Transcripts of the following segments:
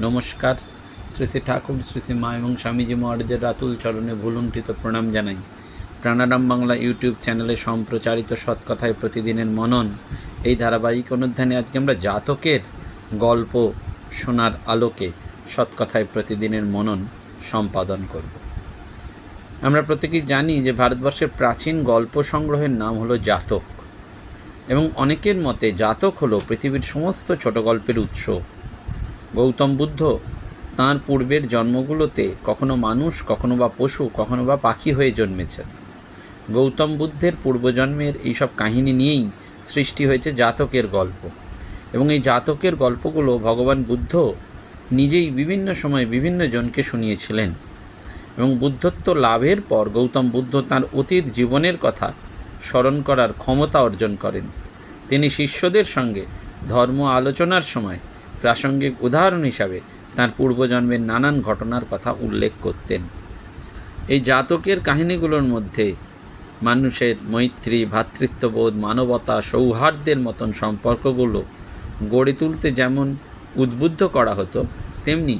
নমস্কার। শ্রী শ্রী ঠাকুর, শ্রী শ্রী মা এবং স্বামীজি মহারাজের রাতুল চরণে ভুলুণ্ঠিত প্রণাম জানাই। প্রাণারাম বাংলা ইউটিউব চ্যানেলে সম্প্রচারিত সৎকথায় প্রতিদিনের মনন। এই ধারাবাহিক অনুধ্যানে আজকে আমরা জাতকের গল্প শোনার আলোকে সৎকথায় প্রতিদিনের মনন সম্পাদন করব। আমরা প্রত্যেকেই জানি যে ভারতবর্ষের প্রাচীন গল্প সংগ্রহের নাম হলো জাতক। এবং অনেকের মতে জাতক হলো পৃথিবীর সমস্ত ছোট গল্পের উৎস। গৌতম বুদ্ধ তাঁর পূর্বের জন্মগুলোতে কখনো মানুষ, কখনো বা পশু, কখনো বা পাখি হয়ে জন্মেছেন। গৌতম বুদ্ধের পূর্বজন্মের এইসব কাহিনী নিয়েই সৃষ্টি হয়েছে জাতকের গল্প। এবং এই জাতকের গল্পগুলো ভগবান বুদ্ধ নিজেই বিভিন্ন সময় বিভিন্ন জনকে শুনিয়েছিলেন। এবং বুদ্ধত্ব লাভের পর গৌতম বুদ্ধ তাঁর অতীত জীবনের কথা স্মরণ করার ক্ষমতা অর্জন করেন। তিনি শিষ্যদের সঙ্গে ধর্ম আলোচনার সময় প্রাসঙ্গিক উদাহরণ হিসাবে তার পূর্বজন্মের নানান ঘটনার কথা উল্লেখ করতেন। এই জাতকের কাহিনীগুলোর মধ্যে মানুষের মৈত্রী ভ্রাতৃত্ববোধ মানবতা, সৌহার্দ্যের মতন সম্পর্কগুলো গড়ে তুলতে যেমন উদ্বুদ্ধ করা হতো, তেমনি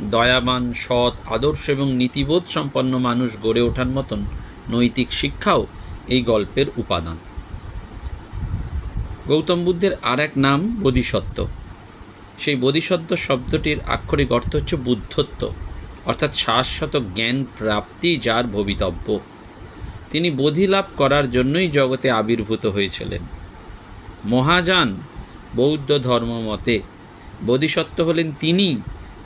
দয়াবান, সৎ, আদর্শ এবং নীতিবোধ সম্পন্ন মানুষ গড়ে ওঠার মতন নৈতিক শিক্ষাও এই গল্পের উপাদান। গৌতম বুদ্ধের আর এক নাম বোধিসত্ত্ব। সেই বোধিসত্ত্ব শব্দটির আক্ষরিক অর্থ হচ্ছে বুদ্ধত্ব, অর্থাৎ শাশ্বত জ্ঞান প্রাপ্তি যার ভবিতব্য। তিনি বোধি লাভ করার জন্যই জগতে আবির্ভূত হয়েছিলেন। মহাযান বৌদ্ধ ধর্ম মতে বোধিসত্ত্ব হলেন তিনি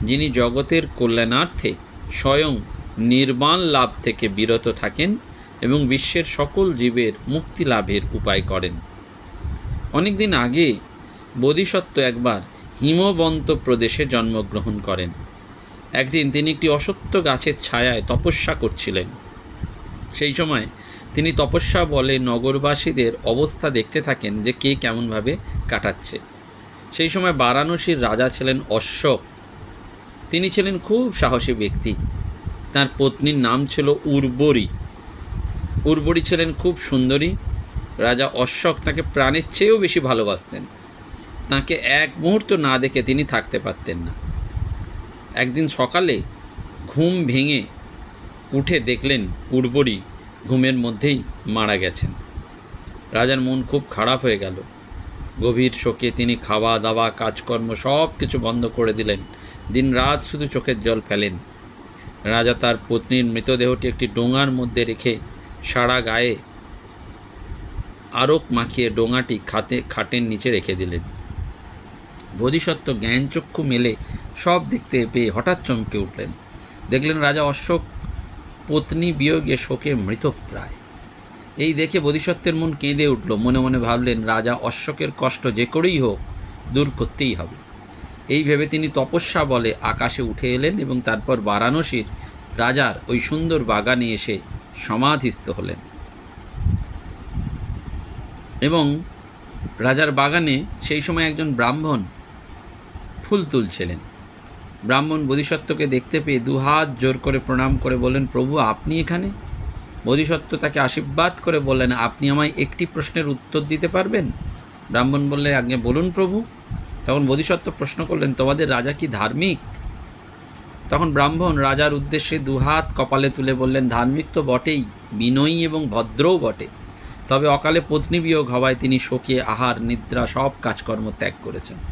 যিনি জগতের কল্যাণার্থে স্বয়ং নির্বাণ লাভ থেকে বিরত থাকেন এবং বিশ্বের সকল জীবের মুক্তি লাভের উপায় করেন। অনেকদিন আগে বোধিসত্ত্ব একবার হিমবন্ত প্রদেশে জন্মগ্রহণ করেন। একদিন তিনি একটি অসত্য গাছের ছায়ায় তপস্যা করছিলেন। সেই সময় তিনি তপস্যা বলে নগরবাসীদের অবস্থা দেখতে থাকেন যে কে কেমনভাবে কাটাচ্ছে। সেই সময় বারাণসীর রাজা ছিলেন অশ্বক তিনি ছিলেন খুব সাহসী ব্যক্তি। তার পত্নীর নাম ছিল উর্বরী। উর্বরী ছিলেন খুব সুন্দরী। রাজা অশ্বক তাকে প্রাণের চেয়েও বেশি ভালোবাসতেন। তাকে এক মুহূর্ত না দেখে তিনি থাকতে পারতেন না। একদিন সকালে ঘুম ভেঙে উঠে দেখলেন উর্বরী ঘুমের মধ্যেই মারা গেছেন। রাজার মন খুব খারাপ হয়ে গেল। গভীর শোকে তিনি খাওয়া, দাওয়া, কাজকর্ম সব কিছু বন্ধ করে দিলেন। দিন রাত শুধু চোখের জল ফেলেন। রাজা তার পত্নীর মৃতদেহটি একটি ডোঙার মধ্যে রেখে সারা গায়ে আরক মাখিয়ে ডোঙাটি খাতে খাটের নিচে রেখে দিলেন। বোধিসত্ত্ব, জ্ঞানচক্ষু মেলে সব দেখতে পেয়ে হঠাৎ চমকে উঠলেন। দেখলেন রাজা অশোক, পত্নী বিয়োগে শোকে মৃতপ্রায় এই দেখে বোধিসত্ত্বের মন কেঁদে উঠল। মনে মনে ভাবলেন, রাজা অশ্বকের কষ্ট যে করেই হোক, দূর করতেই হবে। এই ভেবে তিনি তপস্যা বলে আকাশে উঠে এলেন এবং তারপর বারাণসীর রাজার ওই সুন্দর বাগানে এসে সমাধিস্থ হলেন। এবং রাজার বাগানে সেই সময় একজন ব্রাহ্মণ ফুল তুলছিলেন। ব্রাহ্মণ বোধিসত্ত্বকে দেখতে পেয়ে দুহাত জোর করে প্রণাম করে বললেন, প্রভু, আপনি এখানে? বোধিসত্ত্ব তাকে আশীর্বাদ করে বললেন, আপনি আমায় একটি প্রশ্নের উত্তর দিতে পারবেন? ব্রাহ্মণ বললে আগে বলুন প্রভু। তখন বোধিসত্ত্ব প্রশ্ন করলেন, তোমাদের রাজা কি ধার্মিক? তখন ব্রাহ্মণ রাজার উদ্দেশ্যে দুহাত কপালে তুলে বললেন, ধার্মিক তো বটেই, বিনয়ী এবং ভদ্রও বটে। তবে অকালে পত্নী বিয়োগ হওয়ায় তিনি শোকে, আহার, নিদ্রা, সব কাজকর্ম ত্যাগ করেছেন।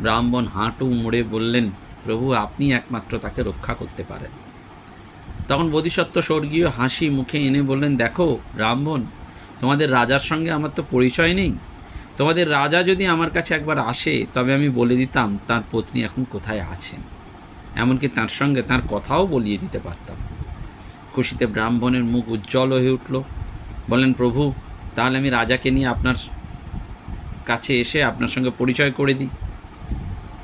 ব্রাহ্মণ হাঁটু মুড়ে বললেন, প্রভু, আপনি একমাত্র তাকে রক্ষা করতে পারেন। তখন বোধিসত্ত্ব স্বর্গীয় হাসি মুখে এনে বললেন, দেখো ব্রাহ্মণ, তোমাদের রাজার সঙ্গে আমার তো পরিচয় নেই। তোমাদের রাজা যদি আমার কাছে একবার আসে, তবে আমি বলে দিতাম, তার পত্নী এখন কোথায় আছেন? এমনকি তার সঙ্গে তার কথাও বলিয়ে দিতে পারতাম। খুশিতে ব্রাহ্মণের মুখ উজ্জ্বল হয়ে উঠল। বলেন প্রভু, তাহলে আমি রাজাকে নিয়ে আপনার কাছে এসে আপনার সঙ্গে পরিচয় করে দিই।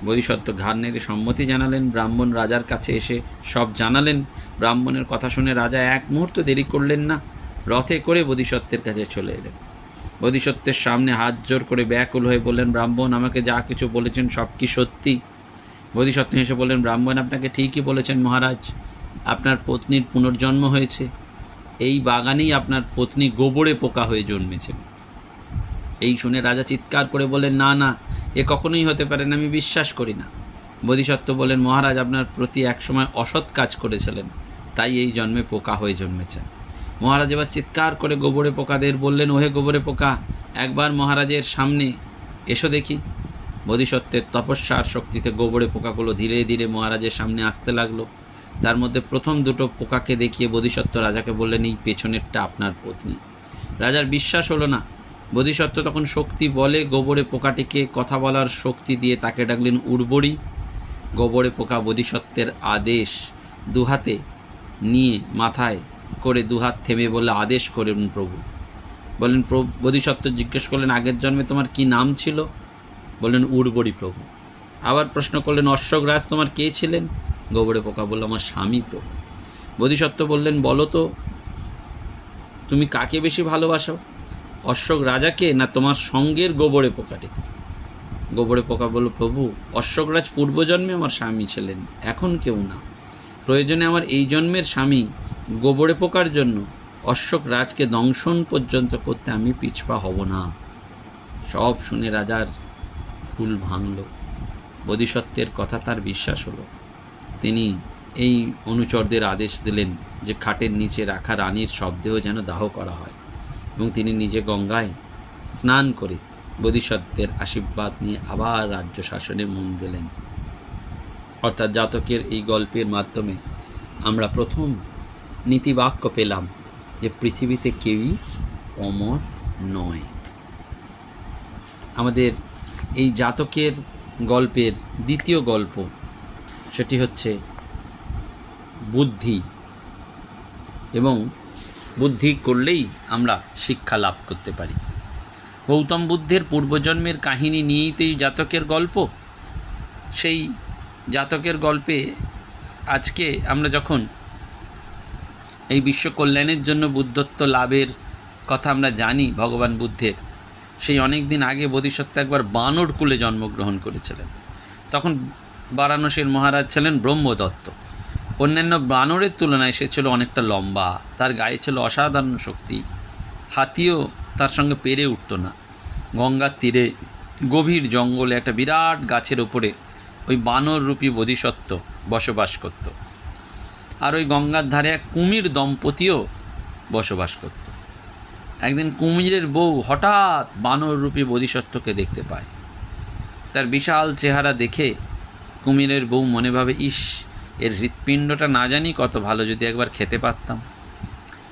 বোধিসত্ত্ব ঘাড় নেড়ে সম্মতি জানালেন, ব্রাহ্মণ রাজার কাছে এসে সব জানালেন। ব্রাহ্মণের কথা শুনে রাজা এক মুহূর্ত দেরি করলেন না, রথে করে বোধিসত্ত্বের কাছে চলে এলেন। বোধিসত্ত্বের সামনে হাত জোর করে ব্যাকুল হয়ে বললেন, ব্রাহ্মণ, আমাকে যা কিছু বলেছেন সব কি সত্যি? বোধিসত্ত্ব হেসে বললেন, ব্রাহ্মণ, আপনাকে ঠিকই বলেছেন মহারাজ। আপনার পত্নীর পুনর্জন্ম হয়েছে। এই বাগানেই আপনার পত্নী গোবরে পোকা হয়ে জন্মেছেন এই শুনে রাজা চিৎকার করে বললেন, না না এ কখনোই হতে পারে না, আমি বিশ্বাস করি না। বোধিসত্ত্ব বলেন, মহারাজ আপনার প্রতি একসময় অসৎ কাজ করেছিলেন, তাই এই জন্মে পোকা হয়ে জন্মেছেন মহারাজ এবার চিৎকার করে গোবরে পোকাদের বললেন, ওহে গোবরে পোকা, একবার মহারাজের সামনে এসো দেখি। বোধিসত্ত্বের তপস্যার শক্তিতে গোবরে পোকাগুলো ধীরে ধীরে মহারাজের সামনে আসতে লাগল। তার মধ্যে প্রথম দুটো পোকাকে দেখিয়ে বোধিসত্ত্ব রাজাকে বললেন, এই পেছনেরটা আপনার পত্নী। রাজার বিশ্বাস হলো না বোধিসত্ত্ব তখন শক্তি বলে, গোবরে পোকাটিকে কথা বলার শক্তি দিয়ে তাকে ডাকলেন উর্বরী। গোবরে পোকা বোধিসত্ত্বের আদেশ দুহাতে নিয়ে মাথায় করে দুহাত থেমে বলে আদেশ করেন প্রভু। প্রভু বোধিসত্ত্ব জিজ্ঞেস করলেন, আগের জন্মে তোমার কি নাম ছিল? বললেন, উর্বরী প্রভু। আবার প্রশ্ন করলেন অশ্বগ্রাস তোমার কে ছিলেন? গোবরে পোকা বলল, আমার স্বামী প্রভু। বোধিসত্ত্ব বললেন, বলো তো, তুমি কাকে বেশি ভালোবাসো? অশ্বক রাজাকে না তোমার সঙ্গের গোবরে পোকাটি গোবরে পোকা বলল, প্রভু অশ্বকরাজ পূর্বজন্মে আমার স্বামী ছিলেন, এখন কেউ না। প্রয়োজনে আমার এই জন্মের স্বামী গোবরে পোকার জন্য অশ্বক রাজকে দংশন পর্যন্ত করতে আমি পিছপা হব না। সব শুনে রাজার ফুল ভাঙল। বোধিসত্ত্বের কথা তার বিশ্বাস হলো। তিনি এই অনুচরদের আদেশ দিলেন যে খাটের নিচে রাখা রানীর শব্দেহ যেন দাহ করা হয়। এবং তিনি নিজে গঙ্গায় স্নান করে বোধিসত্ত্বের আশীর্বাদ নিয়ে আবার রাজ্য শাসনে মন দিলেন। অর্থাৎ জাতকের এই গল্পের মাধ্যমে আমরা প্রথম নীতিবাক্য পেলাম যে পৃথিবীতে কেউই অমর নয়। আমাদের এই জাতকের গল্পের দ্বিতীয় গল্প সেটি হচ্ছে বুদ্ধি এবং বুদ্ধি করলেই আমরা শিক্ষা লাভ করতে পারি। গৌতম বুদ্ধের পূর্বজন্মের কাহিনী নিয়েই তো এই জাতকের গল্প। সেই জাতকের গল্পে আজকে আমরা যখন এই বিশ্ব কল্যাণের জন্য বুদ্ধত্ব লাভের কথা আমরা জানি ভগবান বুদ্ধের, সেই অনেক দিন আগে বোধিসত্ত্ব একবার বানর কুলে জন্মগ্রহণ করেছিলেন। তখন বারাণসীর মহারাজ ছিলেন ব্রহ্মদত্ত। অন্যান্য বানরের তুলনায় সে ছিল অনেকটা লম্বা। তার গায়ে ছিল অসাধারণ শক্তি। হাতিও তার সঙ্গে পেরে উঠত না। গঙ্গার তীরে গভীর জঙ্গলে একটা বিরাট গাছের ওপরে ওই বানর রূপী বোধিসত্ত্ব বসবাস করত। আর ওই গঙ্গার ধারে এক কুমির দম্পতিও বসবাস করত। একদিন কুমিরের বউ হঠাৎ বানর রূপী বোধিসত্ত্বকে দেখতে পায়। তার বিশাল চেহারা দেখে কুমিরের বউ মনে ভাবে, ইস এর হৃৎপিণ্ডটা না জানি কত ভালো, যদি একবার খেতে পারতাম।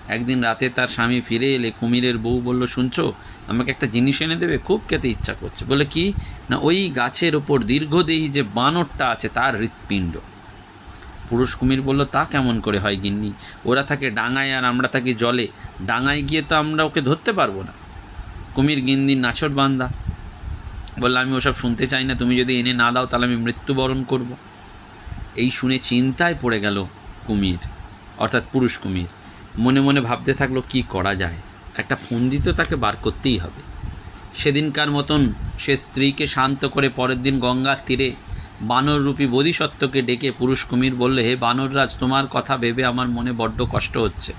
একদিন রাতে তার স্বামী ফিরে এলে কুমিরের বউ বলল, শুনছো, আমাকে একটা জিনিস এনে দেবে, খুব খেতে ইচ্ছা করছে। বলে, কি? না, ওই গাছের ওপর দীর্ঘদেহী যে বানরটা আছে, তার হৃৎপিণ্ড। পুরুষ কুমির বলল, তা কেমন করে হয় গিন্নি? ওরা থাকে ডাঙায় আর আমরা থাকি জলে। ডাঙায় গিয়ে তো আমরা ওকে ধরতে পারব না। কুমির গিন্নির নাছর বান্দা বলল, আমি ওসব শুনতে চাই না। তুমি যদি এনে না দাও, তাহলে আমি মৃত্যুবরণ করব। এই শুনে চিন্তায় পড়ে গেল কুমির, অর্থাৎ পুরুষ কুমির। মনে মনে ভাবতে থাকল, কি করা যায়? একটা ফন্দি তো তাকে বার করতেই হবে। সেদিনকার মতন সে স্ত্রীকে শান্ত করে পরের দিন গঙ্গার তীরে বানররূপী বোধিসত্ত্বকে ডেকে পুরুষ কুমির বললে, হে বানররাজ, তোমার কথা ভেবে আমার মনে বড্ড কষ্ট হচ্ছে।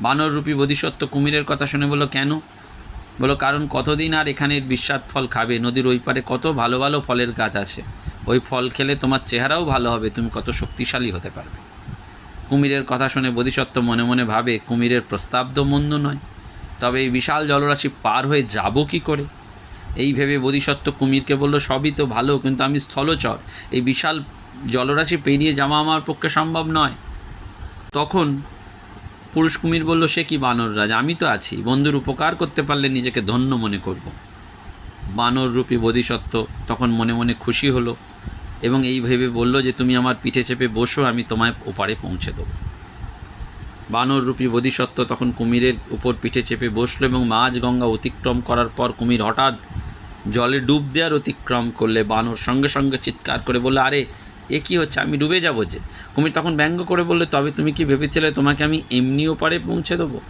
বানররূপী বোধিসত্ত্ব কুমিরের কথা শুনে বলল, কেন? বলো কারণ কতদিন আর এখানের বিস্বাদ ফল খাবে? নদীর ওই পারে কত ভালো ভালো ফলের গাছ আছে। ওই ফল খেলে তোমার চেহারাও ভালো হবে, তুমি কত শক্তিশালী হতে পারবে। কুমিরের কথা শুনে বোধিসত্ত্ব মনে মনে ভাবে, কুমিরের প্রস্তাব তো মন্দ নয়, তবে এই বিশাল জলরাশি পার হয়ে যাব কি করে? এই ভেবে বোধিসত্ত্ব কুমিরকে বলল, সবই তো ভালো, কিন্তু আমি স্থলচর, এই বিশাল জলরাশি পেরিয়ে যাওয়া আমার পক্ষে সম্ভব নয়। তখন পুরুষ কুমির বলল, সে কি বানররাজ আমি তো আছি, বন্ধুর উপকার করতে পারলে নিজেকে ধন্য মনে করব। বানর রূপী বোধিসত্ত্ব তখন মনে মনে খুশি হলো এবং এই ভেবে বলল যে, তুমি আমার পিঠে চেপে বসো, আমি তোমায় ওপারে পৌঁছে দেবো। বানর রূপী বোধিসত্ত্ব তখন কুমিরের উপর পিঠে চেপে বসল এবং মাঝ গঙ্গা অতিক্রম করার পর কুমির হঠাৎ জলে ডুব দেওয়ার অতিক্রম করলে বানর সঙ্গে সঙ্গে চিৎকার করে বলল, আরে, এ কী হচ্ছে? আমি ডুবে যাব যে? কুমির তখন ব্যঙ্গ করে বললে, তবে তুমি কি ভেবেছিলে তোমাকে আমি এমনি ওপারে পৌঁছে দেবো?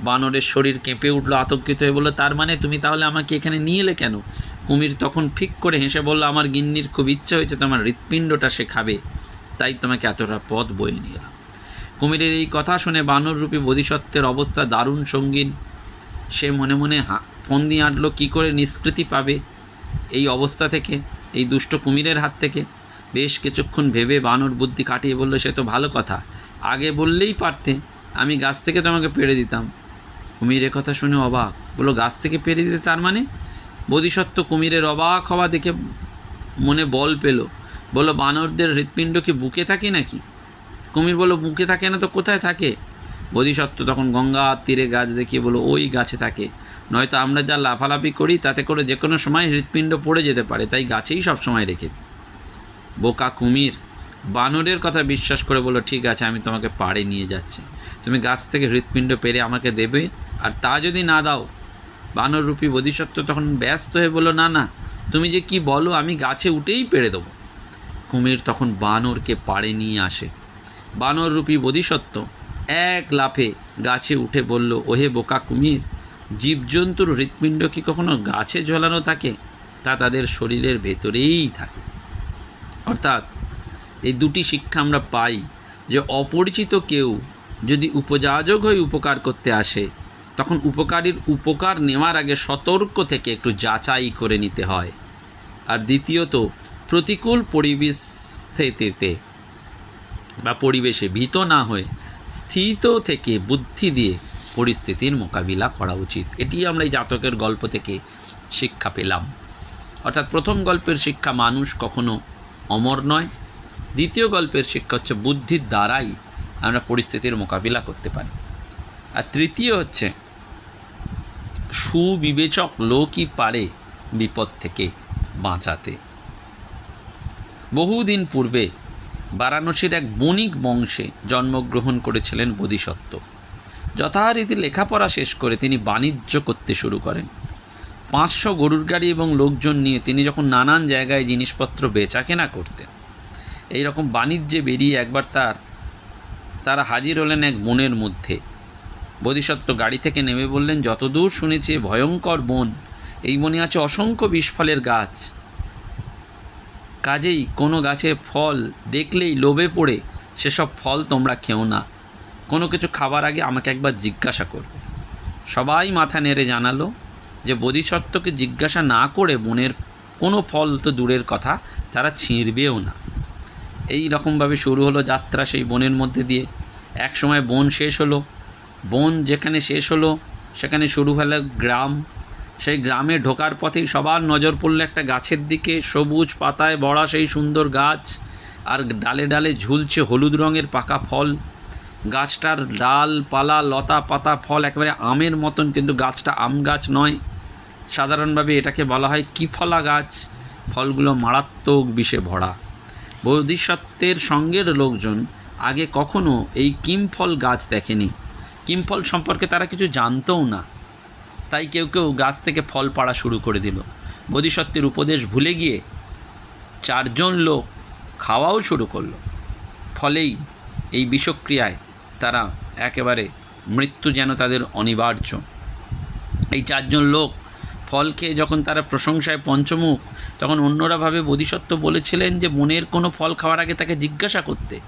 বানরের শরীর কেঁপে উঠল, আতঙ্কিত হয়ে বলল, তার মানে তুমি তাহলে আমাকে এখানে নিয়ে এলে কেন? কুমির তখন ফিক করে হেসে বলল, আমার গিন্নির খুব ইচ্ছা হয়েছে তোমার হৃৎপিণ্ডটা সে খাবে। তাই তোমাকে এতটা পথ বয়ে নিয়ে এলাম কুমিরের এই কথা শুনে বানররূপী বোধিসত্ত্বের অবস্থা দারুণ সঙ্গীন। সে মনে মনে হা ফন্দি আঁটলো, কী করে নিষ্কৃতি পাবে এই অবস্থা থেকে, এই দুষ্ট কুমিরের হাত থেকে? বেশ কিছুক্ষণ ভেবে বানর বুদ্ধি কাটিয়ে বলল, সে তো ভালো কথা। আগে বললেই পারতে, আমি গাছ থেকে তোমাকে পেড়ে দিতাম। কুমির কথা শুনে অবাক। বলল, গাছ থেকে পেরে দিতে তার মানে? বোধিসত্ত্ব কুমিরের অবাক হওয়া দেখে মনে বল পেল। বলল, বানরদের হৃৎপিণ্ড কি বুকে থাকে নাকি? কুমির বলল, বুকে থাকে না তো কোথায় থাকে? বোধিসত্ত্ব তখন গঙ্গার তীরে গাছ দেখিয়ে বলো ওই গাছে থাকে। নয়তো আমরা যা লাফালাফি করি, তাতে করে যে কোনো সময় হৃৎপিণ্ড পড়ে যেতে পারে, তাই গাছেই সব সময় রেখে বোকা কুমির, বানরের কথা বিশ্বাস করে বলো ঠিক আছে, আমি তোমাকে পাড়ে নিয়ে যাচ্ছি। তুমি গাছ থেকে হৃৎপিণ্ড পেরে আমাকে দেবে, আর তা যদি না দাও বানররূপী বোধিসত্ত্ব তখন ব্যস্ত হয়ে বলল, না না, তুমি যে কি বলো, আমি গাছে উঠেই পেড়ে দেবো। কুমির তখন বানরকে পাড়ে নিয়ে আসে। বানররূপী বোধিসত্ত্ব এক লাফে গাছে উঠে বলল, ওহে বোকা কুমির, জীবজন্তুর হৃৎপিণ্ড কি কখনো গাছে ঝোলানো থাকে? তা তাদের শরীরের ভেতরেই থাকে। অর্থাৎ এই দুটি শিক্ষা আমরা পাই যে অপরিচিত কেউ যদি উপযাজক হয়ে উপকার করতে আসে তখন উপকারীর উপকার নেওয়ার আগে সতর্ক থেকে একটু যাচাই করে নিতে হয়। আর দ্বিতীয়ত, প্রতিকূল পরিবেশতে বা পরিবেশে ভীত না হয়ে স্থিত থেকে বুদ্ধি দিয়ে পরিস্থিতির মোকাবিলা করা উচিত। এটি আমরা এই জাতকের গল্প থেকে শিক্ষা পেলাম। অর্থাৎ প্রথম গল্পের শিক্ষা মানুষ কখনো অমর নয়। দ্বিতীয় গল্পের শিক্ষা হচ্ছে বুদ্ধির দ্বারাই আমরা পরিস্থিতির মোকাবিলা করতে পারি। আর তৃতীয় হচ্ছে সুবিবেচক লোকই পারে বিপদ থেকে বাঁচাতে। বহুদিন পূর্বে বারাণসীর এক বণিক বংশে জন্মগ্রহণ করেছিলেন বোধিসত্ত্ব। যথারীতি লেখাপড়া শেষ করে তিনি বাণিজ্য করতে শুরু করেন। পাঁচশো গরুর গাড়ি এবং লোকজন নিয়ে তিনি যখন নানান জায়গায় জিনিসপত্র বেচা কেনা করতেন এই রকম বাণিজ্যে বেরিয়ে একবার তার, তারা হাজির হলেন এক বনের মধ্যে। বোধিসত্ত্ব গাড়ি থেকে নেমে বললেন, যতদূর শুনেছি ভয়ঙ্কর বন। এই বনে আছে অসংখ্য বিষফলের গাছ। কাজেই কোনো গাছে ফল দেখলেই লোভে পড়ে, সেসব ফল তোমরা খেও না। কোনো কিছু খাবার আগে আমাকে একবার জিজ্ঞাসা করবে। সবাই মাথা নেড়ে জানালো যে বোধিসত্ত্বকে জিজ্ঞাসা না করে বনের কোনো ফল তো দূরের কথা, তারা ছিঁড়বেও না। এই রকমভাবে শুরু হলো যাত্রা সেই বনের মধ্যে দিয়ে। এক সময় বন শেষ হলো। বন যেখানে শেষ হলো, সেখানে শুরু হলো গ্রাম। সেই গ্রামে ঢোকার পথেই সবার নজর পড়ল একটা গাছের দিকে, সবুজ পাতায় বড়া সেই সুন্দর গাছ, আর ডালে ডালে ঝুলছে হলুদ রঙের পাকা ফল। গাছটার ডাল, পালা, লতা, পাতা, ফল একেবারে আমের মতন, কিন্তু গাছটা আম গাছ নয়। সাধারণভাবে এটাকে বলা হয় কিফলা গাছ। ফলগুলো মারাত্মক বিষে ভরা। বোধিসত্ত্বের সঙ্গের লোকজন আগে কখনো এই কিমফল গাছ দেখেনি। কিমফল সম্পর্কে তারা কিছু জানতও না। তাই কেউ কেউ গাছ থেকে ফল পাড়া শুরু করে দিল। বোধিসত্ত্বের উপদেশ ভুলে গিয়ে চারজন লোক খাওয়াও শুরু করল। ফলেই এই বিষক্রিয়ায় তারা একেবারে মৃত্যু যেন তাদের অনিবার্য। এই চারজন লোক ফল খেয়ে যখন তারা প্রশংসায় পঞ্চমুখ, তখন অন্যরা ভাবে বোধিসত্ত্ব বলেছিলেন যে মনের কোনো ফল খাওয়ার আগে তাকে জিজ্ঞাসা করতে।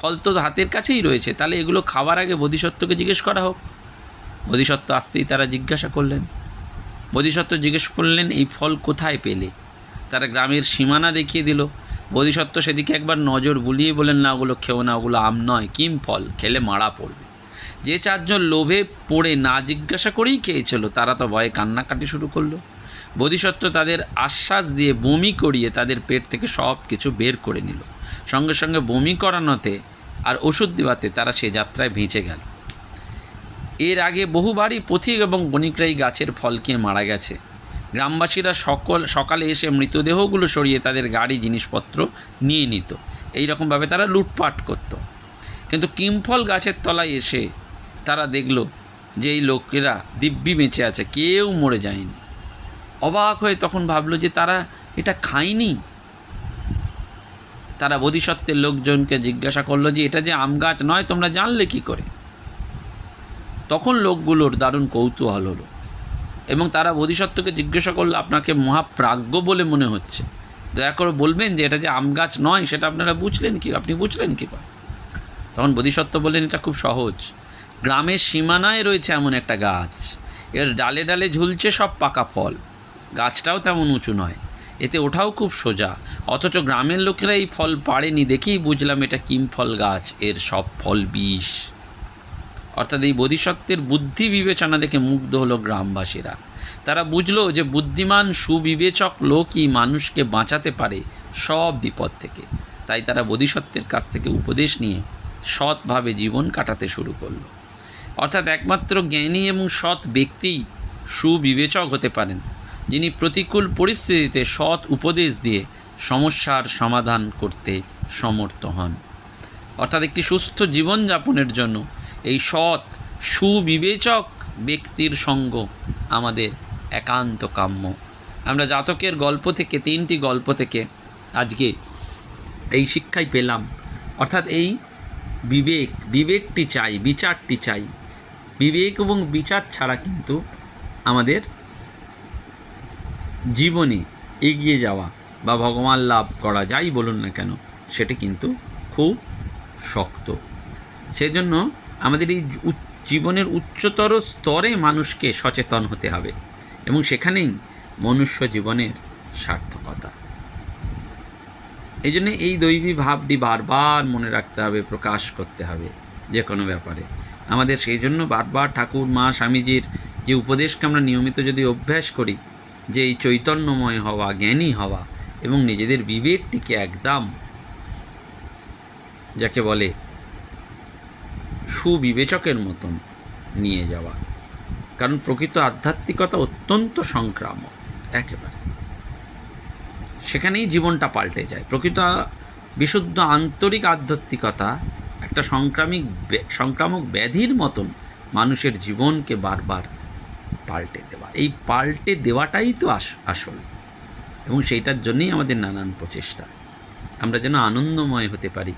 ফল তো হাতের কাছেই রয়েছে। তাহলে এগুলো খাওয়ার আগে বোধিসত্ত্বকে জিজ্ঞেস করা হোক। বোধিসত্ত্ব আসতেই তারা জিজ্ঞাসা করলেন। বোধিসত্ত্ব জিজ্ঞেস করলেন, এই ফল কোথায় পেলে? তারা গ্রামের সীমানা দেখিয়ে দিল। বোধিসত্ত্ব সেদিকে একবার নজর বুলিয়ে বলেন না, ওগুলো খেও না, ওগুলো আম নয়, কিম ফল? খেলে মারা পড়বে। যে চারজন লোভে পড়ে না জিজ্ঞাসা করেই খেয়েছিল, তারা তো ভয়ে কান্নাকাটি শুরু করল। বোধিসত্ত্ব তাদের আশ্বাস দিয়ে বমি করিয়ে তাদের পেট থেকে সব কিছু বের করে নিল। সঙ্গে সঙ্গে বমি করানোতে আর ওষুধ দেওয়াতে তারা সে যাত্রায় ভেঁচে গেল। এর আগে বহুবারই পথিক এবং বণিকরাই গাছের ফল খেয়ে মারা গেছে। গ্রামবাসীরা সকল, সকালে এসে মৃতদেহগুলো সরিয়ে তাদের গাড়ি, জিনিসপত্র নিয়ে নিত। এই রকমভাবে তারা লুটপাট করত। কিন্তু কিমফল গাছের তলায় এসে তারা দেখল যে এই লোকেরা দিব্যি বেঁচে আছে, কেউ মরে যায়নি। অবাক হয়ে তখন ভাবলো যে তারা এটা খায়নি। তারা বোধিসত্ত্বের লোকজনকে জিজ্ঞাসা করল যে, এটা যে আম গাছ নয়, তোমরা জানলে কি করে? তখন লোকগুলোর দারুণ কৌতূহল হলো এবং তারা বোধিসত্ত্বকে জিজ্ঞাসা করল, আপনাকে মহাপ্রাজ্ঞ বলে মনে হচ্ছে। দয়া করে বলবেন যে, এটা যে আম গাছ নয়, সেটা আপনারা বুঝলেন কি, আপনি বুঝলেন কি করে? তখন বোধিসত্ত্ব বললেন, এটা খুব সহজ। গ্রামের সীমানায় রয়েছে এমন একটা গাছ। এর ডালে ডালে ঝুলছে সব পাকা ফল। গাছটাও তেমন উঁচু নয়। এতে ওঠাও খুব সোজা। অথচ গ্রামের লোকেরা এই ফল পাড়েনি দেখেই বুঝলাম এটা কিম ফল গাছ, এর সব ফল বিষ। অর্থাৎ এই বোধিসত্ত্বের বুদ্ধি বিবেচনা দেখে মুগ্ধ হলো গ্রামবাসীরা। তারা বুঝলো যে বুদ্ধিমান, সুবিবেচক লোকই মানুষকে বাঁচাতে পারে সব বিপদ থেকে। তাই তারা বোধিসত্ত্বের কাছ থেকে উপদেশ নিয়ে সৎভাবে জীবন কাটাতে শুরু করল। অর্থাৎ একমাত্র জ্ঞানী এবং সৎ ব্যক্তিই সুবিবেচক হতে পারেন। যিনি প্রতিকূল পরিস্থিতিতে সৎ উপদেশ দিয়ে সমস্যার সমাধান করতে সমর্থ হন। অর্থাৎ একটি সুস্থ জীবনযাপনের জন্য এই সৎ, সুবিবেচক ব্যক্তির সঙ্গ আমাদের একান্ত কাম্য। আমরা জাতকের গল্প থেকে, তিনটি গল্প থেকে আজকে এই শিক্ষাই পেলাম। অর্থাৎ এই বিবেক, বিবেকটি চাই, বিচারটি চাই। বিবেক এবং বিচার ছাড়া কিন্তু আমাদের জীবনে এগিয়ে যাওয়া বা ভগবান লাভ করা যাই বলুন না কেন, সেটি কিন্তু খুব শক্ত। সেজন্য আমাদের এই জীবনের উচ্চতর স্তরে মানুষকে সচেতন হতে হবে এবং সেখানেই মনুষ্য জীবনের সার্থকতা। এই জন্য এই দৈবী ভাবটি বারবার মনে রাখতে হবে, প্রকাশ করতে হবে যে কোনো ব্যাপারে। আমাদের সেই জন্য বারবার ঠাকুর, মা, স্বামীজির যে উপদেশকে আমরা নিয়মিত যদি অভ্যাস করি যে এই চৈতন্যময় হওয়া, জ্ঞানী হওয়া এবং নিজেদের বিবেকটিকে একদম যাকে বলে সুবিবেচকের মতন নিয়ে যাওয়া। কারণ প্রকৃত আধ্যাত্মিকতা অত্যন্ত সংক্রামক, একেবারে। সেখানেই জীবনটা পাল্টে যায়। প্রকৃত বিশুদ্ধ আন্তরিক আধ্যাত্মিকতা একটা সংক্রামিক সংক্রামক ব্যাধির মতন মানুষের জীবনকে বারবার পাল্টে দেওয়া। এই পাল্টে দেওয়াটাই তো আস- আসল। এবং সেইটার জন্যই আমাদের নানান প্রচেষ্টা। আমরা যেন আনন্দময় হতে পারি।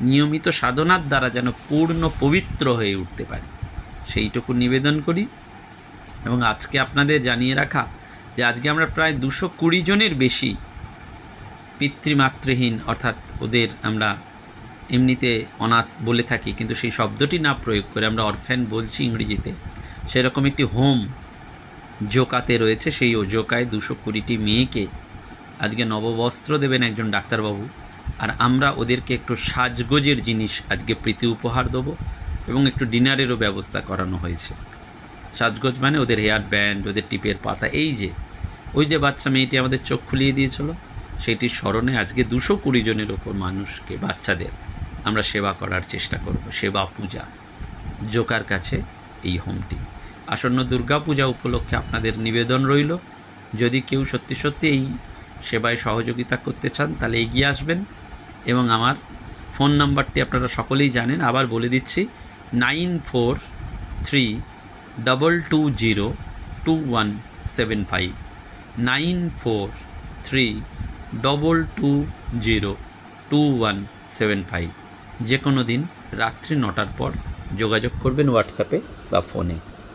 নিয়মিত সাধনার দ্বারা যেন পূর্ণ পবিত্র হয়ে উঠতে পারি। সেইটুকু নিবেদন করি। এবং আজকে আপনাদের জানিয়ে রাখা যে আজকে আমরা প্রায় দুশো কুড়ি জনের বেশি পিতৃমাতৃহীন, অর্থাৎ ওদের আমরা এমনিতে অনাথ বলে থাকি, কিন্তু সেই শব্দটি না প্রয়োগ করে আমরা অরফ্যান বলছি ইংরেজিতে। সেরকম একটি হোম জোকাতে রয়েছে। সেই জোকায় দুশো কুড়িটি মেয়েকে আজকে নববস্ত্র দেবেন একজন ডাক্তারবাবু। আর আমরা ওদেরকে একটু সাজগোজের জিনিস আজকে প্রীতি উপহার দেবো এবং একটু ডিনারেরও ব্যবস্থা করানো হয়েছে। সাজগোজ মানে ওদের হেয়ার ব্যান্ড, ওদের টিপের পাতা, এই যে, ওই যে বাচ্চা মেয়েটি আমাদের চোখ খুলিয়ে দিয়েছিল সেটির স্মরণে আজকে দুশো কুড়ি জনের ওপর মানুষকে, বাচ্চাদের আমরা সেবা করার চেষ্টা করব, সেবা পূজা, জোকার কাছে এই হোমটি। আসন্ন দুর্গাপূজা উপলক্ষে আপনাদের নিবেদন রইল। যদি কেউ সত্যি সত্যি এই সেবায় সহযোগিতা করতে চান, তাহলে এগিয়ে আসবেন। এবং আমার ফোন নাম্বারটি আপনারা সকলেই জানেন। আবার বলে দিচ্ছি, nine four three double two zero two one seven five. Nine four three double two zero two one seven five. যে কোনো দিন রাত্রি নটার পর যোগাযোগ করবেন হোয়াটসঅ্যাপে বা ফোনে।